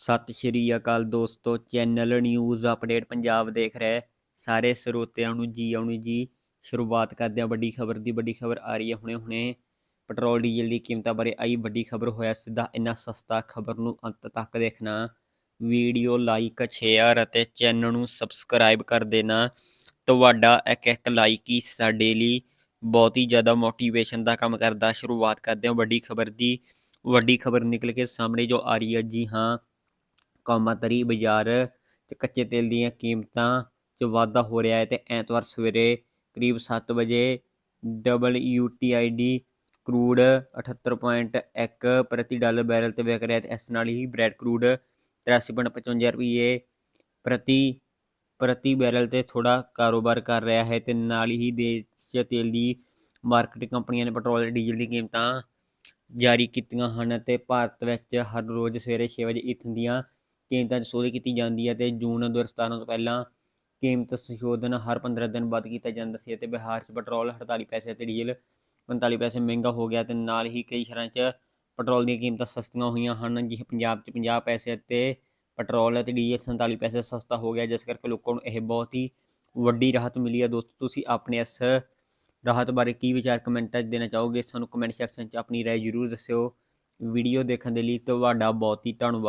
ਸਤਿ ਸ਼੍ਰੀ ਅਕਾਲ ਦੋਸਤੋ, channel news update Punjab ਦੇਖ ਰਹੇ ਸਾਰੇ ਸਰੋਤਿਆਂ ਨੂੰ ਜੀ ਆਉਣੀ ਜੀ, ਸ਼ੁਰੂਆਤ ਕਰਦੇ ਹਾਂ ਵੱਡੀ ਖਬਰ ਦੀ, ਵੱਡੀ ਖਬਰ ਆ ਰਹੀ ਹੈ ਹੁਣੇ ਹੁਣੇ। ਪੈਟਰੋਲ, ਡੀਜ਼ਲ ਦੀ ਕੀਮਤਾਂ ਬਾਰੇ ਆਈ ਵੱਡੀ ਖਬਰ ਹੋਇਆ ਸਿੱਧਾ, ਇੰਨਾ ਸਸਤਾ ਖਬਰ ਨੂੰ ਅੰਤ ਤੱਕ ਦੇਖਣਾ। ਵੀਡੀਓ ਲਾਈਕ, ਸ਼ੇਅਰ ਅਤੇ ਚੈਨਲ ਨੂੰ ਸਬਸਕ੍ਰਾਈਬ ਕਰ ਦੇਣਾ। ਤੁਹਾਡਾ ਇੱਕ ਇੱਕ ਲਾਈਕ ਹੀ ਸਾਡੇ ਲਈ ਬਹੁਤ ਹੀ ਜ਼ਿਆਦਾ ਮੋਟੀਵੇਸ਼ਨ ਦਾ ਕੰਮ ਕਰਦਾ। ਸ਼ੁਰੂਆਤ ਕਰਦੇ ਹਾਂ ਵੱਡੀ ਖਬਰ ਦੀ। ਵੱਡੀ ਖਬਰ ਨਿਕਲ ਕੇ ਸਾਹਮਣੇ ਜੋ ਆ ਰਹੀ ਹੈ, ਜੀ ਹਾਂ ਕੌਮਾਂਤਰੀ ਬਾਜ਼ਾਰ 'ਚ ਕੱਚੇ ਤੇਲ ਦੀਆਂ ਕੀਮਤਾਂ 'ਚ ਵਾਧਾ ਹੋ ਰਿਹਾ ਹੈ ਤੇ ਐਤਵਾਰ ਸਵੇਰੇ ਕਰੀਬ 7 ਵਜੇ WTID ਕਰੂਡ 78.1 ਪ੍ਰਤੀ ਡਾਲਰ ਬੈਰਲ ਤੇ ਵਿਕ ਰਿਹਾ ਤੇ ਇਸ ਨਾਲ ਹੀ ਬ੍ਰੈਡ ਕਰੂਡ 83.55 ਰੁਪਏ ਪ੍ਰਤੀ ਪ੍ਰਤੀ ਬੈਰਲ ਤੇ ਥੋੜਾ ਕਾਰੋਬਾਰ ਕਰ ਰਿਹਾ ਹੈ ਤੇ ਨਾਲ ਹੀ ਦੇਸ਼ 'ਚ ਤੇਲ ਦੀ ਮਾਰਕੀਟ ਕੰਪਨੀਆਂ ਨੇ ਪੈਟਰੋਲ ਤੇ ਡੀਜ਼ਲ ਦੀ ਕੀਮਤਾਂ ਜਾਰੀ ਕੀਤੀਆਂ ਹਨ ਤੇ ਭਾਰਤ ਵਿੱਚ ਹਰ ਰੋਜ਼ ਸਵੇਰੇ 6 ਵਜੇ ਈਥਨ ਦੀਆਂ ਕੀਮਤਾਂ 'ਚ ਸੋਧ ਕੀਤੀ ਜਾਂਦੀ ਹੈ ਤੇ ਜੂਨ 2017 ਤੋਂ ਪਹਿਲਾਂ ਕੀਮਤ ਸੰਸ਼ੋਧਨ ਹਰ 15 ਦਿਨ ਬਾਅਦ ਕੀਤਾ ਜਾਂਦਾ ਸੀ ਅਤੇ ਬਿਹਾਰ 'ਚ ਪੈਟਰੋਲ 48 ਪੈਸੇ ਤੇ ਡੀਜ਼ਲ 45 ਪੈਸੇ ਮਹਿੰਗਾ ਹੋ ਗਿਆ ਤੇ ਨਾਲ ਹੀ ਕਈ ਸ਼ਹਿਰਾਂ 'ਚ ਪੈਟਰੋਲ ਦੀਆਂ ਕੀਮਤਾਂ ਸਸਤੀਆਂ ਹੋਈਆਂ ਹਨ, ਜਿਵੇਂ ਪੰਜਾਬ 'ਚ 50 ਪੈਸੇ ਤੇ ਪੈਟਰੋਲ ਅਤੇ ਡੀਜ਼ਲ 47 ਪੈਸੇ ਸਸਤਾ ਹੋ ਗਿਆ, ਜਿਸ ਕਰਕੇ ਲੋਕਾਂ ਨੂੰ ਇਹ ਬਹੁਤ ਹੀ ਵੱਡੀ ਰਾਹਤ ਮਿਲੀ ਹੈ। ਦੋਸਤੋ, ਤੁਸੀਂ ਆਪਣੇ ਇਸ ਰਾਹਤ ਬਾਰੇ ਕੀ ਵਿਚਾਰ ਕਮੈਂਟਾਂ 'ਚ ਦੇਣਾ ਚਾਹੋਗੇ? ਸਾਨੂੰ ਕਮੈਂਟ ਸੈਕਸ਼ਨ 'ਚ ਆਪਣੀ ਰਾਏ ਜ਼ਰੂਰ ਦੱਸਿਓ। ਵੀਡੀਓ ਦੇਖਣ ਦੇ ਲਈ ਤੁਹਾਡਾ ਬਹੁਤ ਹੀ ਧੰਨਵਾਦ।